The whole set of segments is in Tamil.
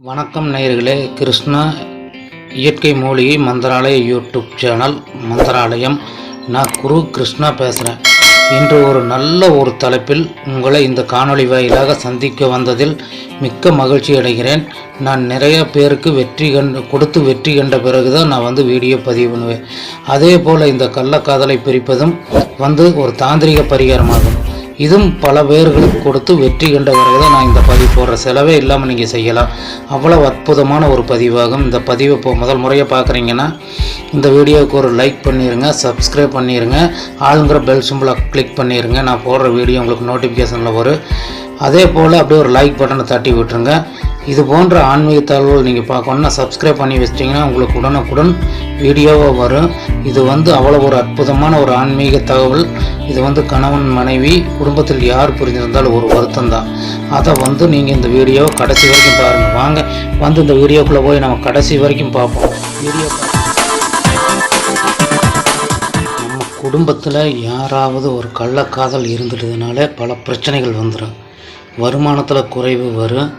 வணக்கம் நேயர்களே கிருஷ்ணா இயற்கை மூலிகை மந்திராலய யூடியூப் சேனல் மந்திராலயம். நான் குரு கிருஷ்ணா பேசுகிறேன் இன்று ஒரு நல்ல ஒரு தலைப்பில் உங்களை இந்த காணொளி வாயிலாக சந்திக்க வந்ததில் மிக்க மகிழ்ச்சி அடைகிறேன். நான் நிறைய பேருக்கு வெற்றி கண்டு கொடுத்து வெற்றி கண்ட பிறகு தான் நான் வந்து வீடியோ பதிவு பண்ணுவேன். அதே போல் இந்த கள்ளக்காதலை பிரிப்பதும் வந்து ஒரு தாந்திரிக பரிகாரமாகும். இதுவும் பல பேர்களுக்கு கொடுத்து வெற்றி கண்ட பிறகு தான் நான் இந்த பதிவு போடுற செலவே இல்லாமல் நீங்கள் செய்யலாம். அவ்வளோ அற்புதமான ஒரு பதிவாகும். இந்த பதிவை இப்போ முதல் முறையாக பார்க்குறீங்கன்னா இந்த வீடியோவுக்கு ஒரு லைக் பண்ணிடுங்க சப்ஸ்கிரைப் பண்ணிடுங்க ஆளுங்கிற பெல் சிம்பிளை கிளிக் பண்ணிடுங்க நான் போடுற வீடியோ உங்களுக்கு நோட்டிஃபிகேஷனில் வரும். அதே போல் அப்படியே ஒரு லைக் பட்டனை தட்டி விட்டுருங்க. இது போன்ற ஆன்மீக தகவல்கள் நீங்கள் பார்க்கணுன்னா சப்ஸ்கிரைப் பண்ணி வச்சிட்டிங்கன்னா உங்களுக்கு உடனுக்குடன் வீடியோவாக வரும். இது வந்து அவ்வளோ ஒரு அற்புதமான ஒரு ஆன்மீக தகவல். இது வந்து கணவன் மனைவி குடும்பத்தில் யார் புரிஞ்சிருந்தாலும் ஒரு வருத்தம் தான். அதை வந்து நீங்கள் இந்த வீடியோவை கடைசி வரைக்கும் பாருங்கள் வாங்க வந்து இந்த வீடியோக்குள்ளே போய் நம்ம கடைசி வரைக்கும் பார்ப்போம். வீடியோ நம்ம குடும்பத்தில் யாராவது ஒரு கள்ளக்காதல் இருந்துட்டதுனால பல பிரச்சனைகள் வந்துடும் வருமானத்தில் குறைவு வரும்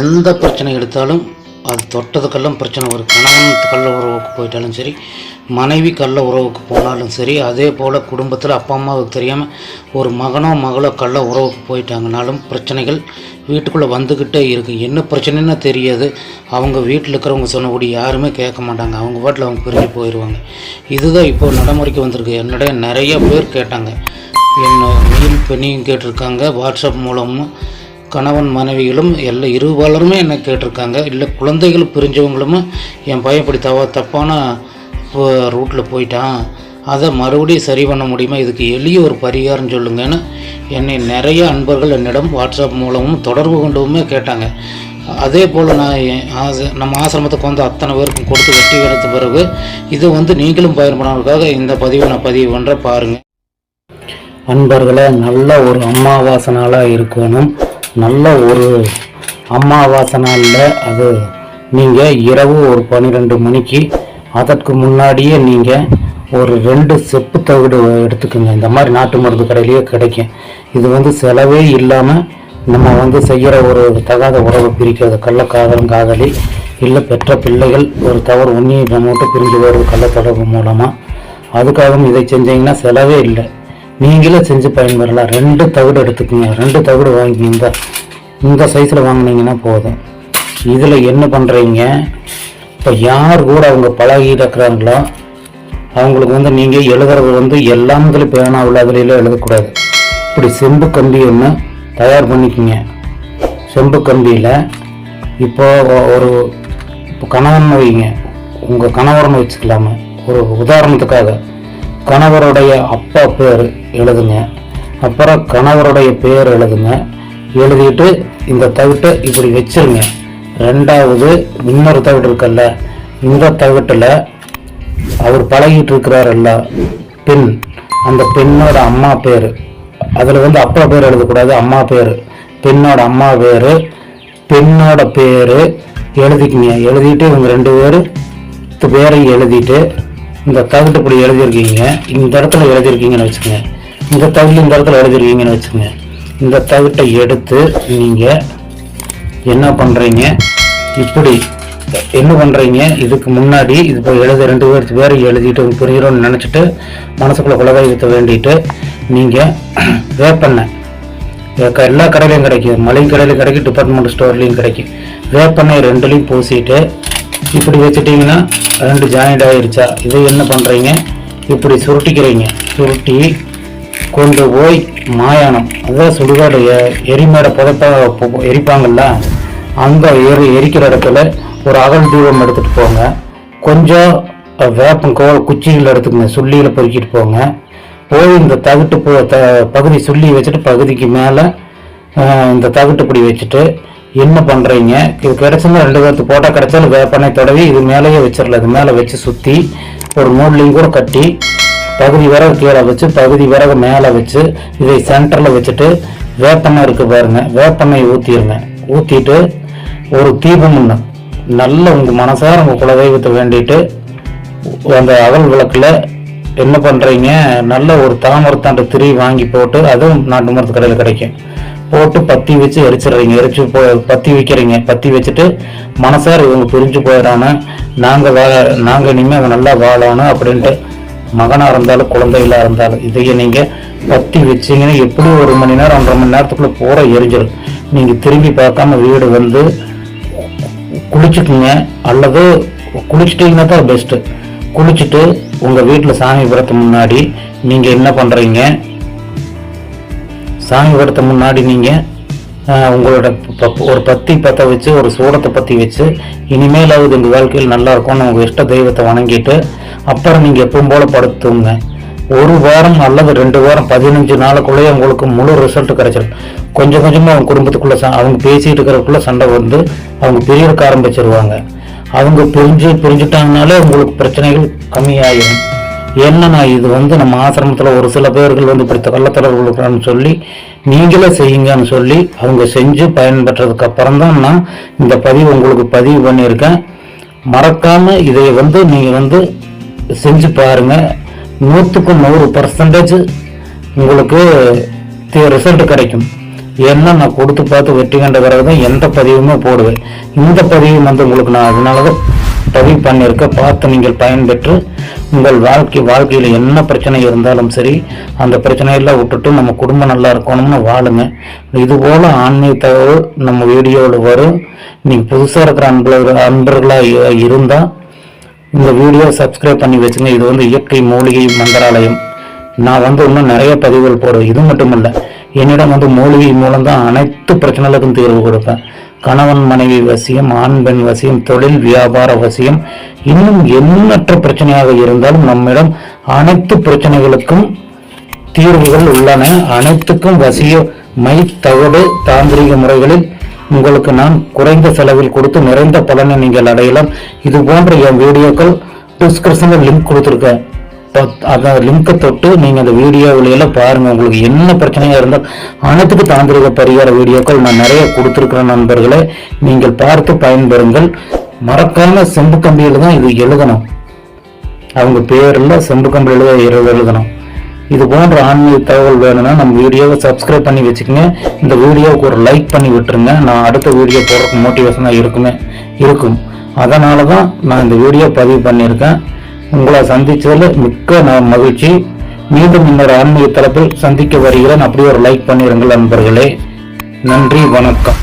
எந்த பிரச்சனை எடுத்தாலும் அது தொட்டதுக்கெல்லாம் பிரச்சனை வரும் கணவன் கள்ள உறவுக்கு போயிட்டாலும் சரி மனைவி கள்ள உறவுக்கு போனாலும் சரி அதே போல் குடும்பத்தில் அப்பா அம்மாவுக்கு தெரியாமல் ஒரு மகனோ மகளோ கள்ள உறவுக்கு போயிட்டாங்கனாலும் பிரச்சனைகள் வீட்டுக்குள்ளே வந்துக்கிட்டே இருக்குது என்ன பிரச்சனைன்னு தெரியாது. அவங்க வீட்டில் இருக்கிறவங்க சொன்னபடி யாருமே கேட்க மாட்டாங்க. அவங்க பாட்டில் அவங்க பிரிஞ்சு போயிடுவாங்க இதுதான் இப்போ நடைமுறைக்கு வந்திருக்கு. என்னுடைய நிறைய பேர் கேட்டாங்க. என்னை மெயில் பண்ணியும் கேட்டிருக்காங்க. வாட்ஸ்அப் மூலமும் கணவன் மனைவிகளும் எல்லா இருபாலருமே என்னை கேட்டிருக்காங்க. இல்லை குழந்தைகள் பிரிஞ்சவங்களும் என் பையன் இப்படி தவ தப்பான ரூட்டில் போயிட்டான். அதை மறுபடியும் சரி பண்ண முடியுமா? இதுக்கு எளிய ஒரு பரிகாரம் சொல்லுங்கன்னு என்னை நிறைய அன்பர்கள் என்னிடம் வாட்ஸ்அப் மூலமும் தொடர்பு கொண்டுமே கேட்டாங்க. அதே போல் நான் என் ஆசை நம்ம ஆசிரமத்துக்கு வந்து அத்தனை பேருக்கும் கொடுத்து வெற்றி கிடைத்த பிறகு இதை வந்து நீங்களும் பயன்படுறதுக்காக இந்த பதிவை நான் பதிவு பண்ணுற பாருங்கள் அன்பர்களை நல்ல ஒரு அம்மாவாசை நாளாக இருக்கணும். நல்ல ஒரு அம்மாவாசை நாளில் அது நீங்கள் இரவு ஒரு பன்னிரெண்டு மணிக்கு அதற்கு முன்னாடியே நீங்கள் ஒரு ரெண்டு செப்பு தவிடு எடுத்துக்கோங்க. இந்த மாதிரி நாட்டு மருந்து கடையிலேயே கிடைக்கும். இது வந்து செலவே இல்லாமல் நம்ம வந்து செய்கிற ஒரு தகாத உறவை பிரிக்கிறது. கள்ளக்காதலும் காதலி இல்லை பெற்ற பிள்ளைகள் ஒரு தவறு உண்ணி நம்ம மட்டும் பிரிஞ்சு வருது கள்ள தொடர்பு மூலமாக அதுக்காகவும் இதை செஞ்சீங்கன்னா செலவே இல்லை. நீங்களே செஞ்சு பயன்பெறலாம். ரெண்டு தவிடு எடுத்துக்கோங்க. ரெண்டு தவிடு வாங்கி இந்த சைஸில் வாங்கினீங்கன்னா போதும். இதில் என்ன பண்ணுறீங்க இப்போ யார் கூட அவங்க பழகிட்டு இருக்கிறாங்களோ அவங்களுக்கு வந்து நீங்கள் எழுதுறது வந்து எல்லாத்துல பேனாவில் அதுல எழுதக்கூடாது. இப்படி செம்பு கம்பி ஒன்று தயார் பண்ணிக்கோங்க. செம்பு கம்பியில் இப்போ ஒரு இப்போ கணவன் வைங்க உங்கள் கணவர்னு வச்சுக்கலாமா. ஒரு உதாரணத்துக்காக. கணவருடைய அப்பா பேர் எழுதுங்க. அப்புறம் கணவருடைய பேர் எழுதுங்க. எழுதிட்டு இந்த தவிட்டை இப்படி வச்சிருங்க. ரெண்டாவது இன்னொரு தவிட்டு இருக்குல்ல இந்த தவிட்டில் அவர் பழகிட்டு இருக்கிறாரல்ல பெண். அந்த பெண்ணோட அம்மா பேர். அதில் வந்து அப்பா பேர் எழுதக்கூடாது அம்மா பேர். பெண்ணோட அம்மா பேர் பெண்ணோட பேர் எழுதிக்கிங்க. எழுதிட்டு இவங்க ரெண்டு பேர் பேரையும் எழுதிட்டு இந்த தவிட்டு இப்படி எழுதியிருக்கீங்க இந்த இடத்துல எழுதியிருக்கீங்கன்னு வச்சுக்கோங்க. இந்த தகுதி இந்த இடத்துல எழுதியிருக்கீங்கன்னு வச்சுக்கோங்க. இந்த தகுட்டை எடுத்து நீங்கள் என்ன பண்ணுறீங்க இப்படி என்ன பண்ணுறீங்க இதுக்கு முன்னாடி இது இப்போ எழுத ரெண்டு பேர்த்து பேரை எழுதிட்டு புரியணும்னு நினச்சிட்டு மனசுக்குள்ளே குலதெய்வத்தை வேண்டிட்டு நீங்கள் வேப்பெண்ணெய் க- எல்லா கடையிலையும் கிடைக்கும் மளிகை கடையிலையும் கிடைக்கும் டிபார்ட்மெண்ட் ஸ்டோர்லேயும் கிடைக்கும். வேப்பெண்ணெய் ரெண்டுலேயும் பூசிட்டு இப்படி வச்சுட்டிங்கன்னா ரெண்டு ஜாயிண்ட் ஆகிருச்சா இதை என்ன பண்ணுறீங்க இப்படி சுருட்டிக்கிறீங்க. சுருட்டி கொண்டு போய் மாயானம் அதான் சுடுகாடு எ- எரிமேடை புதைப்பா எரிப்பாங்கள்ல அந்த எரி எரிக்கிற இடத்துல ஒரு அகல் தூரம் எடுத்துகிட்டு போங்க. கொஞ்சம் வேப்பங்கோல் குச்சிகள் எடுத்துக்கங்க. சுள்ளியில் பொறுக்கிட்டு போங்க. போய் இந்த தகுட்டு போ த பகுதி சுள்ளி வச்சுட்டு பகுதிக்கு மேலே இந்த தவிட்டு வச்சுட்டு என்ன பண்ணுறீங்க இது கிடைச்சுன்னா ரெண்டு பேர்த்து போட்டால் கிடைச்சாலும் வேப்பனை தடவி இது மேலேயே வச்சிடல இது மேலே வச்சு சுற்றி ஒரு நூல்லையும் கூட கட்டி பகுதி விறகு கீழே வச்சு பகுதி விறகு மேலே வச்சு இதை சென்டரில் வச்சுட்டு வேப்பெண்ணெய் இருக்கு பாருங்க. வேப்பெண்ணெய் ஊற்றிடுங்க ஊற்றிட்டு ஒரு தீபம் ஒன்று நல்ல உங்கள் மனசார உங்கள் குலதெய்வத்தை வேண்டிட்டு அந்த அகல் விளக்கில் என்ன பண்ணுறீங்க நல்ல ஒரு தாமரத்தாண்டு திரி வாங்கி போட்டு அதுவும் நாட்டு மரத்து கடையில் கிடைக்கும். போட்டு பத்தி வச்சு எரிச்சிடுறீங்க. எரிச்சு போ பத்தி வைக்கிறீங்க. பத்தி வச்சுட்டு மனசார் இவங்க பிரிஞ்சு போயிடாம நாங்கள் வாழ நாங்கள் இனிமேல் அவன் நல்லா வாழணும் அப்படின்ட்டு மகனாக இருந்தாலும் குழந்தைகளாக இருந்தாலும் இதையே நீங்கள் பத்தி வச்சீங்கன்னா எப்படி ஒரு மணி நேரம் ஒன்றரை மணி நேரத்துக்குள்ளே பூரா எரிஞ்சிடும் நீங்கள் திரும்பி பார்க்காம வீடு வந்து குளிச்சுக்குங்க. அல்லது குளிச்சிட்டிங்கன்னா தான் பெஸ்ட்டு குளிச்சுட்டு உங்கள் வீட்டில் சாமி படத்து முன்னாடி நீங்கள் என்ன பண்ணுறீங்க சாமி படத்து முன்னாடி நீங்கள் உங்களோட ஒரு பத்தி பற்ற வச்சு ஒரு சூடத்தை பற்றி வச்சு இனிமேலாவது எங்கள் வாழ்க்கையில் நல்லா இருக்கும்னு உங்கள் இஷ்ட தெய்வத்தை வணங்கிட்டு அப்புறம் நீங்கள் எப்பவும் போல படுத்துங்க ஒரு வாரம் அல்லது ரெண்டு வாரம் பதினஞ்சு நாளுக்குள்ளேயே உங்களுக்கு முழு ரிசல்ட் கிடைச்சிடும் கொஞ்சம் கொஞ்சமாக அவங்க குடும்பத்துக்குள்ளே ச- அவங்க பேசிகிட்டு இருக்கிறதுக்குள்ளே சண்டை வந்து அவங்க பிரியறக்க ஆரம்பிச்சிருவாங்க. அவங்க பிரிஞ்சு பிரிஞ்சுட்டாங்கனாலே உங்களுக்கு பிரச்சனைகள் கம்மியாயிடும் என்னன்னா நான் இது வந்து நம்ம ஆசிரமத்தில் ஒரு சில பேர்கள் வந்து இப்படி கள்ளத்தொடர்பு இருக்கிறான்னு சொல்லி நீங்களே செய்யுங்கன்னு சொல்லி அவங்க செஞ்சு பயன்பெற்றதுக்கு அப்புறம் தான் நான் இந்த பதிவு உங்களுக்கு பதிவு பண்ணியிருக்கேன். மறக்காம இதை வந்து நீங்கள் வந்து செஞ்சு பாருங்க. நூற்றுக்கு நூறு பர்சன்டேஜ் உங்களுக்கு ரிசல்ட் கிடைக்கும். ஏன்னா நான் கொடுத்து பார்த்து வெற்றி கண்ட பிறகு தான் எந்த பதிவுமே போடுவேன். இந்த பதிவு வந்து உங்களுக்கு நான் அதனால தான் பதிவு பண்ணியிருக்கேன். பார்த்து நீங்கள் பயன்பெற்று உங்கள் வாழ்க்கை வாழ்க்கையில் என்ன பிரச்சனை இருந்தாலும் சரி அந்த பிரச்சனையெல்லாம் விட்டுட்டு நம்ம குடும்பம் நல்லா இருக்கணும்னு வாழுங்க. இது போல ஆன்மீக தகவல் நம்ம வீடியோவில் வரும். நீங்கள் புதுசாக இருக்கிற அன்பர்கள் அன்பர்களாக இருந்தால் இந்த வீடியோ சப்ஸ்கிரைப் பண்ணி வச்சுங்க. இது வந்து இயற்கை மூலிகை மந்திராலயம். நான் வந்து இன்னும் நிறைய பதிவுகள் போடுவேன். இது மட்டும் இல்லை என்னிடம் வந்து மூலிகை மூலம் தான் அனைத்து பிரச்சனைகளுக்கும் தீர்வு கொடுப்பேன். கணவன் மனைவி வசியம் ஆண் பெண் வசியம் தொழில் வியாபார வசியம். இன்னும் எண்ணற்ற பிரச்சனையாக இருந்தாலும் நம்மிடம் அனைத்து பிரச்சனைகளுக்கும் தீர்வுகள் உள்ளன. அனைத்துக்கும் வசிய மை தகடு தாந்திரிக முறைகளில் உங்களுக்கு நான் குறைந்த செலவில் கொடுத்து நிறைந்த பலனை நீங்கள் அடையலாம். இது போன்ற என் வீடியோக்கள் டிஸ்கிரிப்ஷனில் லிங்க் கொடுத்துருக்கேன். அந்த லிங்கை தொட்டு நீங்கள் அந்த வீடியோவிலையெல்லாம் எல்லாம் பாருங்க. உங்களுக்கு என்ன பிரச்சனையா இருந்தால் அனைத்துக்கு தாந்திரிக பரிகார வீடியோக்கள் நான் நிறைய கொடுத்துருக்கிறேன் நண்பர்களே. நீங்கள் பார்த்து பயன்பெறுங்கள். மறக்காம செம்பு கம்பியில் தான் இது எழுதணும். அவங்க பேர்ல செம்பு கம்பியில் தான் எழுதணும். இது போன்ற ஆன்மீக தகவல் வேணும்னா நம்ம வீடியோவை சப்ஸ்கிரைப் பண்ணி வச்சுக்கோங்க. இந்த வீடியோவுக்கு ஒரு லைக் பண்ணி விட்டுருங்க. நான் அடுத்த வீடியோ போடுறதுக்கு மோட்டிவேஷனாக இருக்குமே இருக்கும். அதனால தான் நான் இந்த வீடியோ பதிவு பண்ணியிருக்கேன். உங்களை சந்திச்சதில் மிக்க நான் மகிழ்ச்சி. மீண்டும் இன்னொரு ஆன்மீக தளத்தில் சந்திக்க வருகிறேன். அப்படியே ஒரு லைக் பண்ணிடுங்கள் நண்பர்களே. நன்றி வணக்கம்.